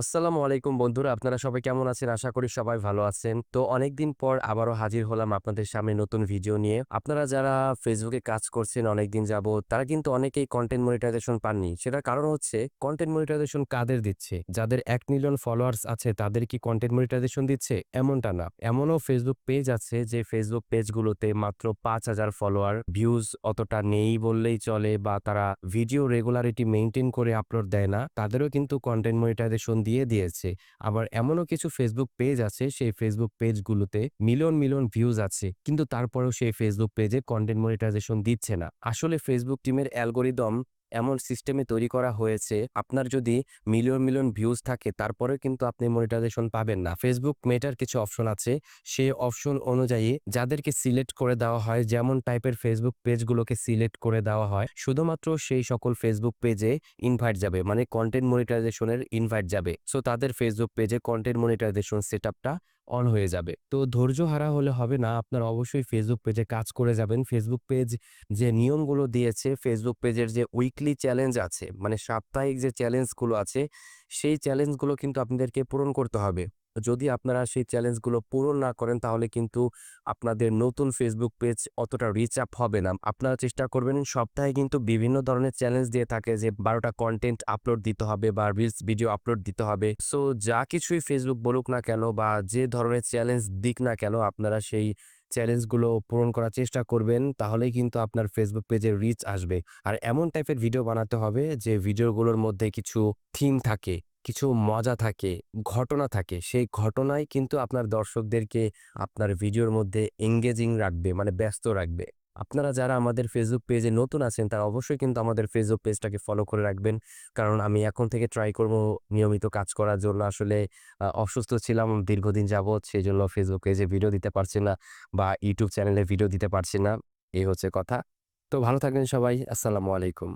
আসসালামু আলাইকুম বন্ধুরা, আপনারা সবাই কেমন আছেন? আশা করি সবাই ভালো আছেন। তো অনেকদিন পর আবারও হাজির হলাম আপনাদের সামনে নতুন ভিডিও নিয়ে। আপনারা যারা ফেসবুকে কাজ করছেন অনেকদিন যাবত তারা কিন্তু অনেকেই কন্টেন্ট মনিটাইজেশন পাননি। সেটার কারণ হচ্ছে কন্টেন্ট মনিটাইজেশন কাদের দিচ্ছে? যাদের এক মিলিয়ন ফলোয়ার্স আছে, তাদের কি কন্টেন্ট মনিটাইজেশন দিচ্ছে? এমনটা না। এমনও ফেসবুক পেজ আছে, যে ফেসবুক পেজগুলোতে মাত্র পাঁচ হাজার ফলোয়ার ভিউজ অতটা নেই বললেই চলে, বা তারা ভিডিও রেগুলারিটি মেনটেন করে আপলোড দেয় না, তাদেরও কিন্তু কন্টেন্ট মনিটাইজেশন দিয়ে দিয়েছে। আবার এমনও কিছু ফেসবুক পেজ আছে, সেই ফেসবুক পেজগুলোতে মিলিয়ন মিলিয়ন ভিউজ আছে। কিন্তু তারপরেও সেই ফেসবুক পেজে কন্টেন্ট মনিটাইজেশন দিচ্ছে না। আসলে ফেসবুক টিমের অ্যালগোরিদম এমন সিস্টেমে তৈরি করা হয়েছে, আপনার যদি মিলিয়ন মিলিয়ন ভিউজ থাকে তারপরে কিন্তু আপনি মনিটাইজেশন পাবেন না। ফেসবুক মেটার কিছু অপশন আছে সেই অপশন অনুযায়ী যাদেরকে সিলেক্ট করে দেওয়া হয়, যেমন টাইপের ফেসবুক পেজগুলোকে সিলেক্ট করে দেওয়া হয়, শুধুমাত্র সেই সকল ফেসবুক পেজে ইনভাইট যাবে মানে কন্টেন্ট মনিটাইজেশনের ইনভাইট যাবে। সো তাদের ফেসবুক পেজে কন্টেন্ট মনিটাইজেশন সেট অন হয়ে যাবে। তো ধৈর্য হারা হলে হবে না। আপনার অবশ্যই ফেসবুক পেজে কাজ করে যাবেন। ফেসবুক পেজ যে নিয়মগুলো দিয়েছে ফেসবুক পেজের যে উইকলি চ্যালেঞ্জ আছে মানে সাপ্তাহিক যে চ্যালেঞ্জগুলো আছে, সেই চ্যালেঞ্জগুলো কিন্তু আপনাদেরকে পূরণ করতে হবে। যদি আপনারা সেই চ্যালেঞ্জগুলো পূরণ না করেন, তাহলে কিন্তু আপনাদের নতুন ফেসবুক পেজ অতটা রিচ আপ হবে না। আপনারা চেষ্টা করবেন সপ্তাহে কিন্তু বিভিন্ন ধরনের চ্যালেঞ্জ দিয়ে থাকে যে বারোটা কন্টেন্ট আপলোড দিতে হবে বা রিলস ভিডিও আপলোড দিতে হবে। সো যা কিছুই ফেসবুক বলুক না কেন বা যে ধরনের চ্যালেঞ্জ দিক না কেন, আপনারা সেই চ্যালেঞ্জগুলো পূরণ করার চেষ্টা করবেন, তাহলেই কিন্তু আপনার ফেসবুক পেজে রিচ আসবে। আর এমন টাইপের ভিডিও বানাতে হবে যে ভিডিওগুলোর মধ্যে কিছু থিম থাকে। কিছু মজা থাকে, ঘটনা থাকে, সেই ঘটনাই কিন্তু আপনার দর্শকদেরকে আপনার ভিডিওর মধ্যে এঙ্গেজিং রাখবে মানে ব্যস্ত রাখবে। আপনারা যারা আমাদের ফেসবুক পেজে নতুন আছেন, তারা অবশ্যই কিন্তু আমাদের ফেসবুক পেজটাকে ফলো করে রাখবেন। কারণ আমি এখন থেকে ট্রাই করব নিয়মিত কাজ করার জন্য। আসলে অসুস্থ ছিলাম, দীর্ঘদিন যাবৎ সেই জন্য ফেসবুক পেজে ভিডিও দিতে পারছি না বা ইউটিউব চ্যানেলে ভিডিও দিতে পারছি না। এই হচ্ছে কথা। তো ভালো থাকবেন সবাই। আসসালামু আলাইকুম।